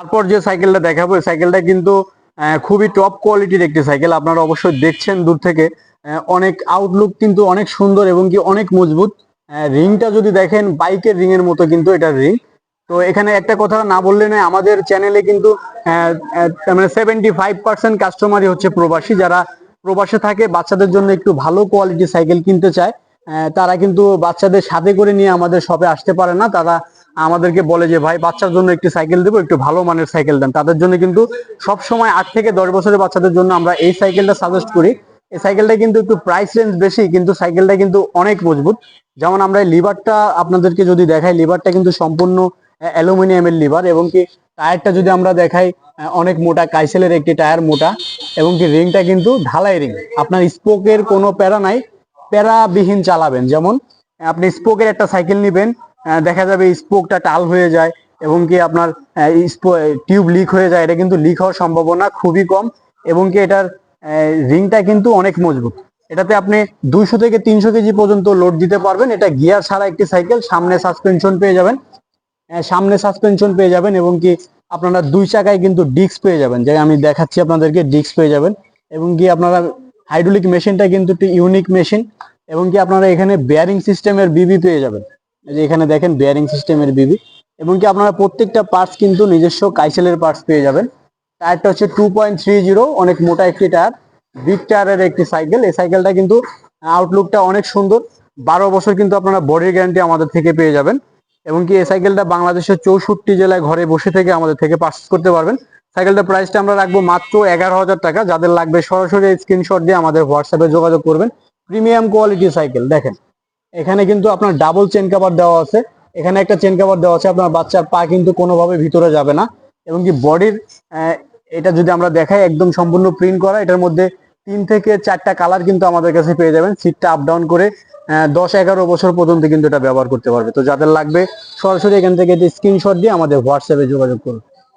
তারপর যে সাইকেলটা দেখাবো সাইকেলটা কিন্তু খুবই টপ কোয়ালিটির একটি সাইকেল আপনারা অবশ্যই দেখছেন দূর থেকে। অনেক আউটলুক কিন্তু অনেক সুন্দর এবং কি অনেক মজবুত। রিংটা যদি দেখেন বাইকের রিং এর মতো কিন্তু এটা রিং তো এখানে একটা কথা না বললে নয়, আমাদের চ্যানেলে কিন্তু মানে সেভেন্টি ফাইভ পার্সেন্ট কাস্টমারই হচ্ছে প্রবাসী। যারা প্রবাসে থাকে, বাচ্চাদের জন্য একটু ভালো কোয়ালিটি সাইকেল কিনতে চায় তারা কিন্তু বাচ্চাদের সাথে করে নিয়ে আমাদের শপে আসতে পারে না। তারা আমাদেরকে বলে যে, ভাই, বাচ্চার জন্য একটি সাইকেল দেবো, একটু ভালো মানের সাইকেল দেন। তাদের জন্য কিন্তু সব সময় আট থেকে দশ বছরের বাচ্চাদের জন্য আমরা এই সাইকেলটা সাজেস্ট করি। এই সাইকেলটা কিন্তু একটু প্রাইস রেঞ্জ বেশি, কিন্তু সাইকেলটা কিন্তু অনেক মজবুত। যেমন আমরা লিভারটা আপনাদেরকে যদি দেখাই, লিভারটা কিন্তু সম্পূর্ণ অ্যালুমিনিয়ামের লিভার এবং কি টায়ারটা যদি আমরা দেখাই অনেক মোটা, কাইসেলের একটি টায়ার মোটা এবং কি রিংটা কিন্তু ঢালাই রিং। আপনার স্পোকের কোনো প্যারা নাই, প্যারাবিহীন চালাবেন। যেমন, আপনি স্পোকের একটা সাইকেল নেবেন দেখা যাবে স্পোকটা টাল হয়ে যায় এবং কি আপনার টিউব লিক হয়ে যায়, এটা কিন্তু লিক হওয়ার সম্ভাবনা খুবই কম এবং কি এটার রিংটা কিন্তু অনেক মজবুত। এটাতে আপনি দুইশো থেকে তিনশো কেজি পর্যন্ত লোড দিতে পারবেন। এটা গিয়ার ছাড়া একটি সাইকেল, সামনে সাসপেনশন পেয়ে যাবেন। সামনে সাসপেনশন পেয়ে যাবেন এবং কি আপনারা দুই চাকায় কিন্তু ডিস্ক পেয়ে যাবেন। যে আমি দেখাচ্ছি আপনাদেরকে, ডিস্ক পেয়ে যাবেন এবং কি আপনারা হাইড্রোলিক মেশিনটা কিন্তু একটি ইউনিক মেশিন এবং কি আপনারা এখানে বেয়ারিং সিস্টেমের বিবি পেয়ে যাবেন। যে এখানে দেখেন বেয়ারিং সিস্টেমের বিবি। এবং কি আপনারা প্রত্যেকটা পার্টস কিন্তু নিজস্ব কাইসেলের পার্টস পেয়ে যাবেন। টায়ারটা হচ্ছে টু পয়েন্ট থ্রি জিরো অনেক মোটা একটি টায়ার বিগ টায়ারের একটি সাইকেল এই সাইকেলটা কিন্তু আউটলুকটা অনেক সুন্দর। বারো বছর কিন্তু আপনারা বডির গ্যারান্টি আমাদের থেকে পেয়ে যাবেন। এবং কি এই সাইকেলটা বাংলাদেশের চৌষট্টি জেলায় ঘরে বসে থেকে আমাদের থেকে পারচেস করতে পারবেন। সাইকেলটার প্রাইসটা আমরা রাখব মাত্র এগারো হাজার টাকা। যাদের লাগবে সরাসরি স্ক্রিনশট দিয়ে আমাদের হোয়াটসঅ্যাপে যোগাযোগ করবেন। প্রিমিয়াম কোয়ালিটি সাইকেল দেখেন। এখানে কিন্তু আপনার ডাবল চেন কাভার দেওয়া আছে। এখানে একটা চেন কাভার দেওয়া আছে, আপনার বাচ্চার পা কিন্তু কোনোভাবে ভিতরে যাবে না। এবং কি বডির এটা যদি আমরা দেখাই, একদম সম্পূর্ণ প্রিন্ট করা, এটার মধ্যে তিন থেকে চারটা কালার কিন্তু আমাদের কাছে পেয়ে যাবেন। সিটটা আপ ডাউন করে দশ এগারো বছর পর্যন্ত কিন্তু এটা ব্যবহার করতে পারবে। তো যাদের লাগবে, সরাসরি এখান থেকে এটি স্ক্রিনশট দিয়ে আমাদের হোয়াটসঅ্যাপে যোগাযোগ করুন।